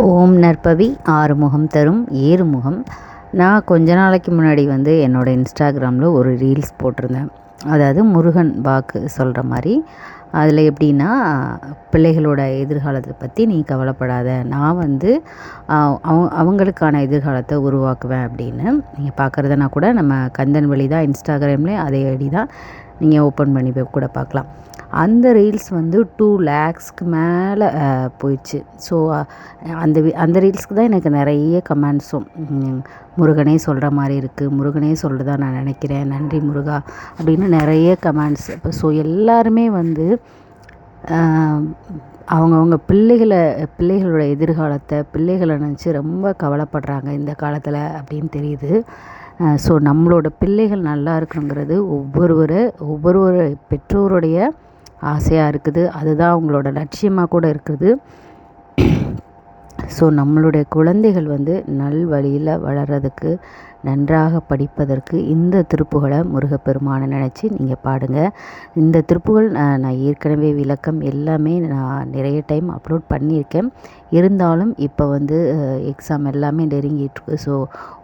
ஓம் நற்பவி ஆறுமுகம் தரும் ஏறுமுகம். நான் கொஞ்ச நாளைக்கு முன்னாடி வந்து என்னோடய இன்ஸ்டாகிராமில் ஒரு ரீல்ஸ் போட்டிருந்தேன். அதாவது முருகன் வாக்கு சொல்கிற மாதிரி. அதில் எப்படின்னா பிள்ளைகளோட எதிர்காலத்தை பற்றி நீ கவலைப்படாத. நான் வந்து அவ அவங்களுக்கான எதிர்காலத்தை உருவாக்குவேன் அப்படின்னு. நீங்கள் பார்க்குறதுனா கூட நம்ம கந்தன் வழி தான் இன்ஸ்டாகிராம்லேயும் அதே ஐடி தான் நீங்கள் ஓப்பன் பண்ணி கூட பார்க்கலாம். அந்த ரீல்ஸ் வந்து டூ லேக்ஸ்க்கு மேலே போயிடுச்சு. ஸோ அந்த அந்த ரீல்ஸ்க்கு தான் எனக்கு நிறைய கமெண்ட்ஸும் முருகனே சொல்கிற மாதிரி இருக்குது முருகனே சொல்கிறதா நான் நினைக்கிறேன் நன்றி முருகா அப்படின்னு நிறைய கமெண்ட்ஸ் இப்போ ஸோ எல்லாருமே வந்து அவங்கவுங்க பிள்ளைகளை பிள்ளைகளோட எதிர்காலத்தை பிள்ளைகளை நினச்சி ரொம்ப கவலைப்படுறாங்க இந்த காலத்தில் அப்படின்னு தெரியுது. ஸோ நம்மளோட பிள்ளைகள் நல்லா இருக்கணுங்கிறது ஒவ்வொருவர் ஒவ்வொரு பெற்றோருடைய ஆசையாக இருக்குது. அதுதான் அவங்களோட லட்சியமாக கூட இருக்குது. ஸோ நம்மளுடைய குழந்தைகள் வந்து நல் வழியில் வளர்கிறதுக்கு நன்றாக படிப்பதற்கு இந்த திருப்புகளை முருகப்பெருமானை நினச்சி நீங்கள் பாடுங்கள் இந்த திருப்புகள் நான் ஏற்கனவே விளக்கம் எல்லாமே நான் நிறைய டைம் அப்லோட் பண்ணியிருக்கேன். இருந்தாலும் இப்போ வந்து எக்ஸாம் எல்லாமே நெருங்கிட்டுருக்கு ஸோ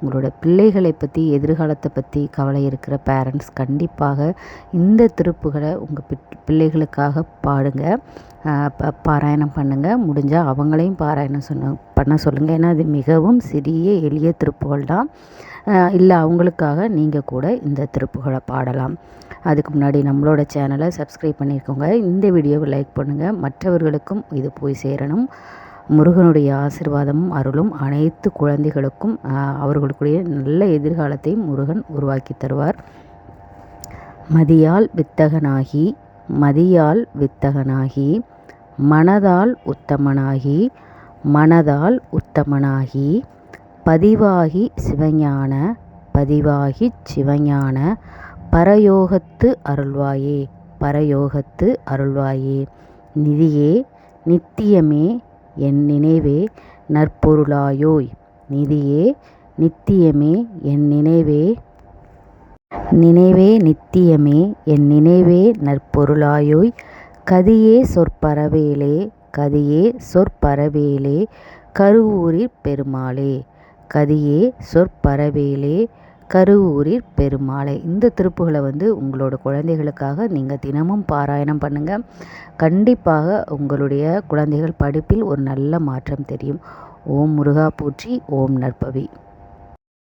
உங்களோட பிள்ளைகளை பற்றி எதிர்காலத்தை பற்றி கவலை இருக்கிற பேரண்ட்ஸ் கண்டிப்பாக இந்த திருப்புகளை உங்கள் பிள்ளைகளுக்காக பாடுங்கள் பாராயணம் பண்ணுங்கள் முடிஞ்சால் அவங்களையும் பாராயணம் சொன்ன பண்ண சொல்லுங்கள் ஏன்னா அது மிகவும் சிறிய எளிய திருப்புகள் தான். இல்லை அவங்களுக்காக நீங்கள் கூட இந்த திருப்புகளை பாடலாம். அதுக்கு முன்னாடி நம்மளோட சேனலை சப்ஸ்கிரைப் பண்ணியிருக்கோங்க இந்த வீடியோவை லைக் பண்ணுங்கள் மற்றவர்களுக்கும் இது போய் சேரணும். முருகனுடைய ஆசிர்வாதமும் அருளும் அனைத்து குழந்தைகளுக்கும் அவர்களுக்குடைய நல்ல எதிர்காலத்தையும் முருகன் உருவாக்கி தருவார். மதியால் வித்தகனாகி மதியால் வித்தகனாகி மனதால் உத்தமனாகி மனதால் உத்தமனாகி பதிவாகி சிவஞான பதிவாகி சிவஞான பரயோகத்து அருள்வாயே பரயோகத்து அருள்வாயே. நிதியே நித்தியமே என் நினைவே நற்பொருளாயோய். நிதியே நித்தியமே என் நினைவே நினைவே நித்தியமே என் நினைவே நற்பொருளாயோய். கதியே சொற்பரவேலே கதியே சொற்பரவேலே கருவூரிற் பெருமாளே. கதியே சொற்பரவேலே கருவூரிற் பெருமாளே. இந்த திருப்புகளை வந்து உங்களோட குழந்தைகளுக்காக நீங்கள் தினமும் பாராயணம் பண்ணுங்கள் கண்டிப்பாக உங்களுடைய குழந்தைகள் படிப்பில் ஒரு நல்ல மாற்றம் தெரியும். ஓம் முருகா போற்றி ஓம் நற்பவி.